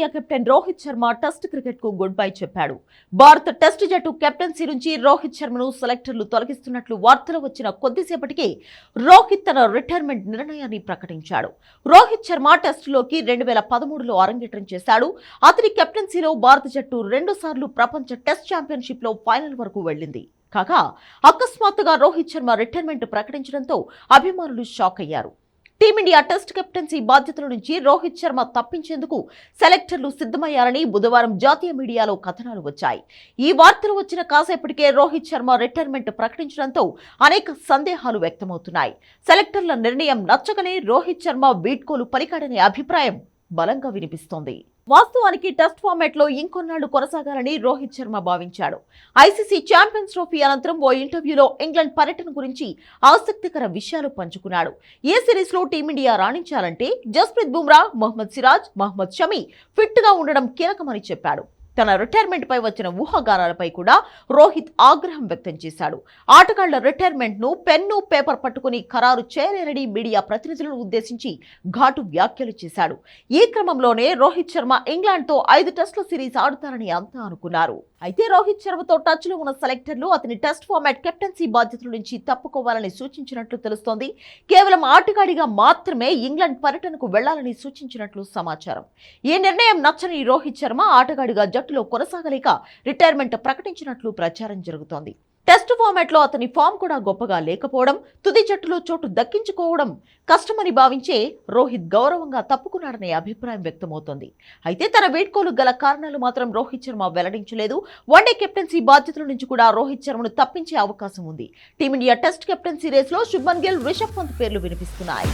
Team India captain Rohit Sharma test క్రికెట్కు good bye చెప్పాడు. భారత టెస్ట్ జట్టు కెప్టెన్సీ నుంచి రోహిత్ శర్మను సెలెక్టర్లు తొలగిస్తున్నట్లు వార్తలు వచ్చిన కొద్దిసేపటికే రోహిత్ తన రిటైర్మెంట్ నిర్ణయాన్ని ప్రకటించాడు. రోహిత్ శర్మ టెస్టులోకి రెండు వేల పదమూడులో అరంగేట్రం చేశాడు. అతని కెప్టెన్సీలో భారత జట్టు రెండుసార్లు ప్రపంచ టెస్ట్ ఛాంపియన్షిప్లో ఫైనల్ వరకు వెళ్ళింది. కాగా అకస్మాత్తుగా రోహిత్ శర్మ రిటైర్మెంట్ ప్రకటించడంతో అభిమానులు షాక్ అయ్యారు టీమిండియా టెస్ట్ కెప్టెన్సీ బాధ్యతల నుంచి రోహిత్ శర్మ తప్పించేందుకు సెలెక్టర్లు సిద్ధమయ్యారని బుధవారం జాతీయ మీడియాలో కథనాలు వచ్చాయి. ఈ వార్తలు వచ్చిన కాసేపటికే రోహిత్ శర్మ రిటైర్మెంట్ ప్రకటించడంతో అనేక సందేహాలు వ్యక్తమవుతున్నాయి. సెలెక్టర్ల నిర్ణయం నచ్చకనే రోహిత్ శర్మ వీడ్కోలు పలికాడనే అభిప్రాయం బలంగా వినిపిస్తోంది. వాస్తవానికి టెస్ట్ ఫార్మాట్లో ఇంకొన్నాళ్ళు కొనసాగాలని రోహిత్ శర్మ భావించాడు. ఐసీసీ ఛాంపియన్స్ ట్రోఫీ అనంతరం ఓ ఇంటర్వ్యూలో ఇంగ్లాండ్ పర్యటన గురించి ఆసక్తికర విషయాలు పంచుకున్నాడు. ఏ సిరీస్లో టీమిండియా రాణించాలంటే జస్ప్రీత్ బుమ్రా మహ్మద్ సిరాజ్ మహ్మద్ షమీ ఫిట్గా ఉండడం కీలకమని చెప్పాడు. తన రిటైర్మెంట్పై వచ్చిన ఊహాగానాలపై కూడా రోహిత్ ఆగ్రహం వ్యక్తం చేశాడు. ఆటగాళ్ళ రిటైర్మెంట్ను పెన్ను పేపర్ పట్టుకుని ఖరారు చేయలేరని మీడియా ప్రతినిధులను ఉద్దేశించి ఘాటు వ్యాఖ్యలు చేశాడు. ఈ క్రమంలోనే రోహిత్ శర్మ ఇంగ్లాండ్తో ఐదు టెస్టుల సిరీస్ ఆడుతారని అంతా అనుకున్నారు. అయితే రోహిత్ శర్మతో టచ్లో ఉన్న సెలెక్టర్లు అతని టెస్ట్ ఫార్మాట్ కెప్టెన్సీ బాధ్యతల నుంచి తప్పుకోవాలని సూచించినట్లు తెలుస్తోంది. కేవలం ఆటగాడిగా మాత్రమే ఇంగ్లాండ్ పర్యటనకు వెళ్ళాలని సూచించినట్లు సమాచారం. ఈ నిర్ణయం నచ్చని రోహిత్ శర్మ ఆటగాడిగా జట్టులో కొనసాగలేక రిటైర్మెంట్ ప్రకటించినట్లు ప్రచారం జరుగుతోంది. టెస్ట్ ఫార్మాట్లో అతని ఫామ్ కూడా గొప్పగా లేకపోవడం తుది జట్టులో చోటు దక్కించుకోవడం కష్టమని భావించే రోహిత్ గౌరవంగా తప్పుకున్నాడనే అభిప్రాయం వ్యక్తమవుతోంది. అయితే తన వేడ్కోలు గల కారణాలు మాత్రం రోహిత్ శర్మ వెల్లడించలేదు. వన్డే కెప్టెన్సీ బాధ్యతల నుంచి కూడా రోహిత్ శర్మను తప్పించే అవకాశం ఉంది. టీమిండియా టెస్ట్ కెప్టెన్సీ రేసులో శుభ్మన్ గిల్ రిషబ్ పంత్ పేర్లు వినిపిస్తున్నాయి.